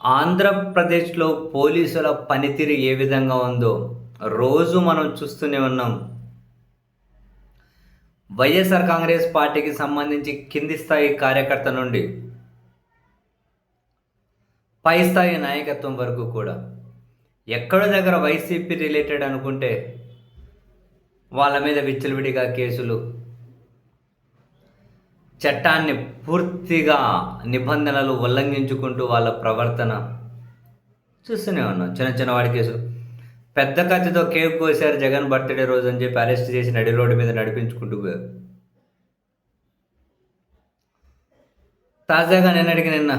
ఆంధ్రప్రదేశ్లో పోలీసుల పనితీరు ఏ విధంగా ఉందో రోజు మనం చూస్తూనే ఉన్నాం. వైఎస్ఆర్ కాంగ్రెస్ పార్టీకి సంబంధించి కింది స్థాయి కార్యకర్త నుండి పై స్థాయి నాయకత్వం వరకు కూడా ఎక్కడ దగ్గర వైసీపీ రిలేటెడ్ అనుకుంటే వాళ్ళ మీద విచ్చలవిడిగా కేసులు చట్టాన్ని పూర్తిగా నిబంధనలు ఉల్లంఘించుకుంటూ వాళ్ళ ప్రవర్తన చూస్తూనే ఉన్నాం. చిన్న చిన్న వాడి కేసులు పెద్ద కత్తితో కేక్ కోసారు జగన్ బర్త్డే రోజు అని చెప్పి అరెస్ట్ చేసి నడి రోడ్డు మీద నడిపించుకుంటూ పోయారు. తాజాగా నిన్నటికి నిన్న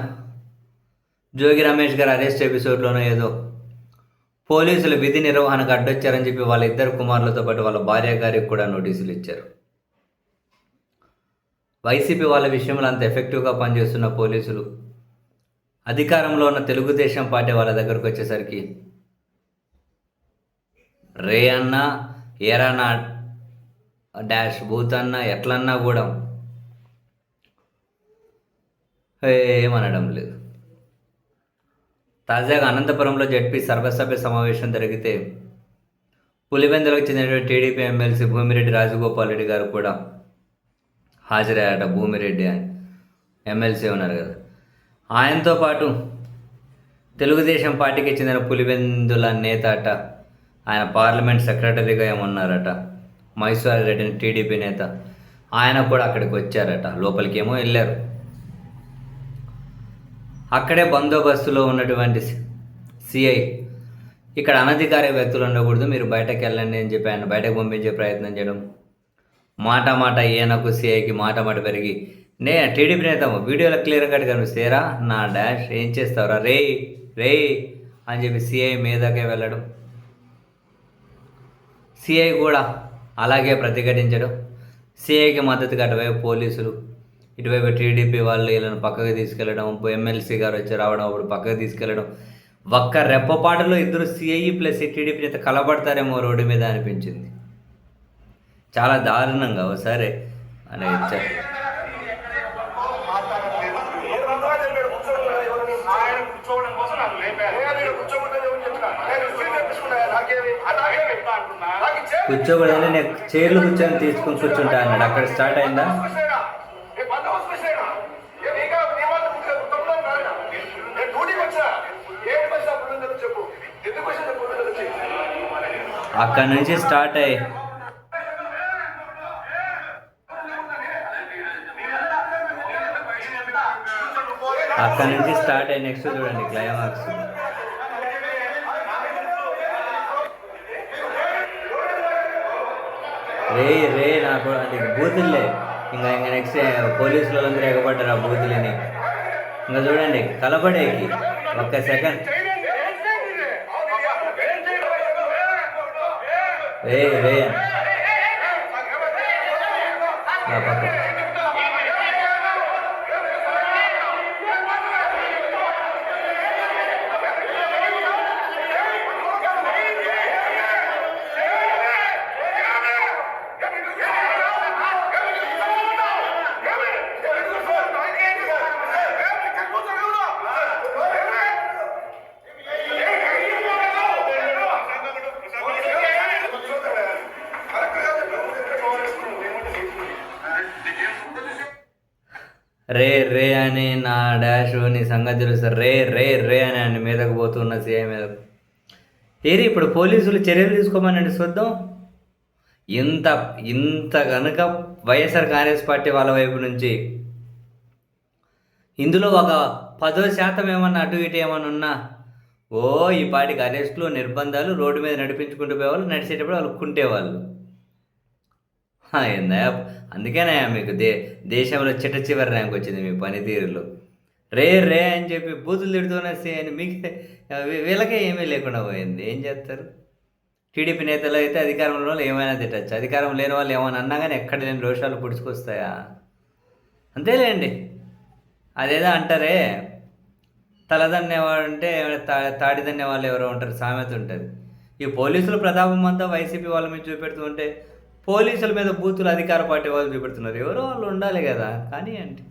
జోగి రమేష్ గారు అరెస్ట్ ఎపిసోడ్లోనో ఏదో పోలీసులు విధి నిర్వహణకు అడ్డొచ్చారని చెప్పి వాళ్ళ ఇద్దరు కుమారులతో పాటు వాళ్ళ భార్య గారికి కూడా నోటీసులు ఇచ్చారు. వైసీపీ వాళ్ళ విషయంలో అంత ఎఫెక్టివ్గా పనిచేస్తున్న పోలీసులు. అధికారంలో ఉన్న తెలుగుదేశం పార్టీ వాళ్ళ దగ్గరకు వచ్చేసరికి రే అన్న ఏరానా డాష్ బూత్ అన్న ఎట్లన్నా కూడా ఏమనడం లేదు. తాజాగా అనంతపురంలో జడ్పీ సర్వసభ్య సమావేశం జరిగితే పులివెందులకు చెందినటువంటి టీడీపీ ఎమ్మెల్సీ భూమిరెడ్డి రాజగోపాల్ రెడ్డి గారు కూడా హాజరయ్యాట భూమిరెడ్డి అని. ఎమ్మెల్సీ ఉన్నారు కదా. ఆయనతో పాటు తెలుగుదేశం పార్టీకి చెందిన పులివెందుల నేత అట ఆయన పార్లమెంట్ సెక్రటరీగా ఏమన్నారట మైసూర్ రెడ్డిని టీడీపీ నేత ఆయన కూడా అక్కడికి వచ్చారట. లోపలికి ఏమో వెళ్ళారు. అక్కడే బందోబస్తులో ఉన్నటువంటి సిఐ ఇక్కడ అనధికార వ్యక్తులు ఉండకూడదు మీరు బయటకు వెళ్ళండి అని చెప్పి ఆయన బయటకు పంపించే ప్రయత్నం చేయడం మాట మాట ఏనకు సిఐకి మాట మాట పెరిగి. నే టీడీపీ నేత వీడియోలో క్లియర్ కట్ కనిపిస్తేరా నా డాష్ ఏం చేస్తావురా? రే రే అని చెప్పి సిఐ మీదకే వెళ్ళడం. సిఐ కూడా అలాగే ప్రతిఘటించడం. సిఐకి మద్దతుగా అటువైపు పోలీసులు ఇటువైపు టీడీపీ వాళ్ళు వీళ్ళని పక్కకు తీసుకెళ్ళడం ఎమ్మెల్సీ గారు వచ్చి రావడం అప్పుడు పక్కకు తీసుకెళ్ళడం. ఒక్క రెప్పపాటలో ఇద్దరు సిఐ ప్లస్ టీడీపీ నేత కలబడతారేమో రోడ్డు మీద అనిపించింది. చాలా దారుణంగా ఒకసారి అని కూర్చోబడి నేను చైర్లు కూర్చొని తీసుకుని కూర్చుంటా అన్నాడు. అక్కడ స్టార్ట్ అయిందా? అక్కడ నుంచి స్టార్ట్ అయ్యి ఏ నీకా నీ వాళ్ళు ముగ్గురు తొమ్మిది కాదురా? నేను డ్యూటీకి వచ్చా ఏంటి వచ్చా పుల్లిందలు చెప్పు ఎందుకు వచ్చా పుల్లిందలు వచ్చి అక్కడ నుంచి స్టార్ట్ అయ్యి అక్కడ నుంచి స్టార్ట్ అయ్యి నెక్స్ట్ చూడండి క్లైమాక్స్ రే రే నాకు అంటే బూతుల్లే ఇంకా ఇంకా నెక్స్ట్ పోలీసులు వాళ్ళందరూ ఎగబడ్డారు ఆ బూతులని. ఇంకా చూడండి కలబడేకి ఒక్క సెకండ్. రే రే. నా పక్క రే రే అని నా డాష్ నీ సంగతి తెలుసు. రే రే రే అని ఆయన మీదకు పోతున్న సీఐ మీదకు. ఏరి ఇప్పుడు పోలీసులు చర్యలు తీసుకోమనండి చూద్దాం. ఇంత ఇంత కనుక వైఎస్ఆర్ కాంగ్రెస్ పార్టీ వాళ్ళ వైపు నుంచి ఇందులో ఒక పదో శాతం ఏమన్నా అటు ఇటు ఏమన్నా ఉన్నా ఓ ఈ పాటికి అరెస్టులు నిర్బంధాలు రోడ్డు మీద నడిపించుకుంటూ పోయేవాళ్ళు నడిచేటప్పుడు వాళ్ళు కుంటేవాళ్ళు. ఏందా అందుకేనా మీకు దే దేశంలో చిట్ట చివరి ర్యాంక్ వచ్చింది మీ పనితీరులో. రే రే అని చెప్పి బూతులు తిడుతూనే అని మీకు వీళ్ళకే ఏమీ లేకుండా పోయింది. ఏం చేస్తారు? టీడీపీ నేతలు అయితే అధికారంలో వాళ్ళు ఏమైనా తిట్టచ్చు. అధికారం లేని వాళ్ళు ఏమైనా అన్నా కానీ ఎక్కడ లేని రోషాలు పుడుచుకొస్తాయా? అంతేలేండి. అదేదో అంటారే తలదన్నేవాడు అంటే తా తాడిదన్నే వాళ్ళు ఎవరో ఉంటారు సామెత ఉంటుంది. ఈ పోలీసుల ప్రతాపం అంతా వైసీపీ వాళ్ళ మీద చూపెడుతూ ఉంటే పోలీసుల మీద బూతులు అధికార పార్టీ వాళ్ళు చూపెడుతున్నారు. ఎవరో వాళ్ళు ఉండాలి కదా. కానీ ఏంటి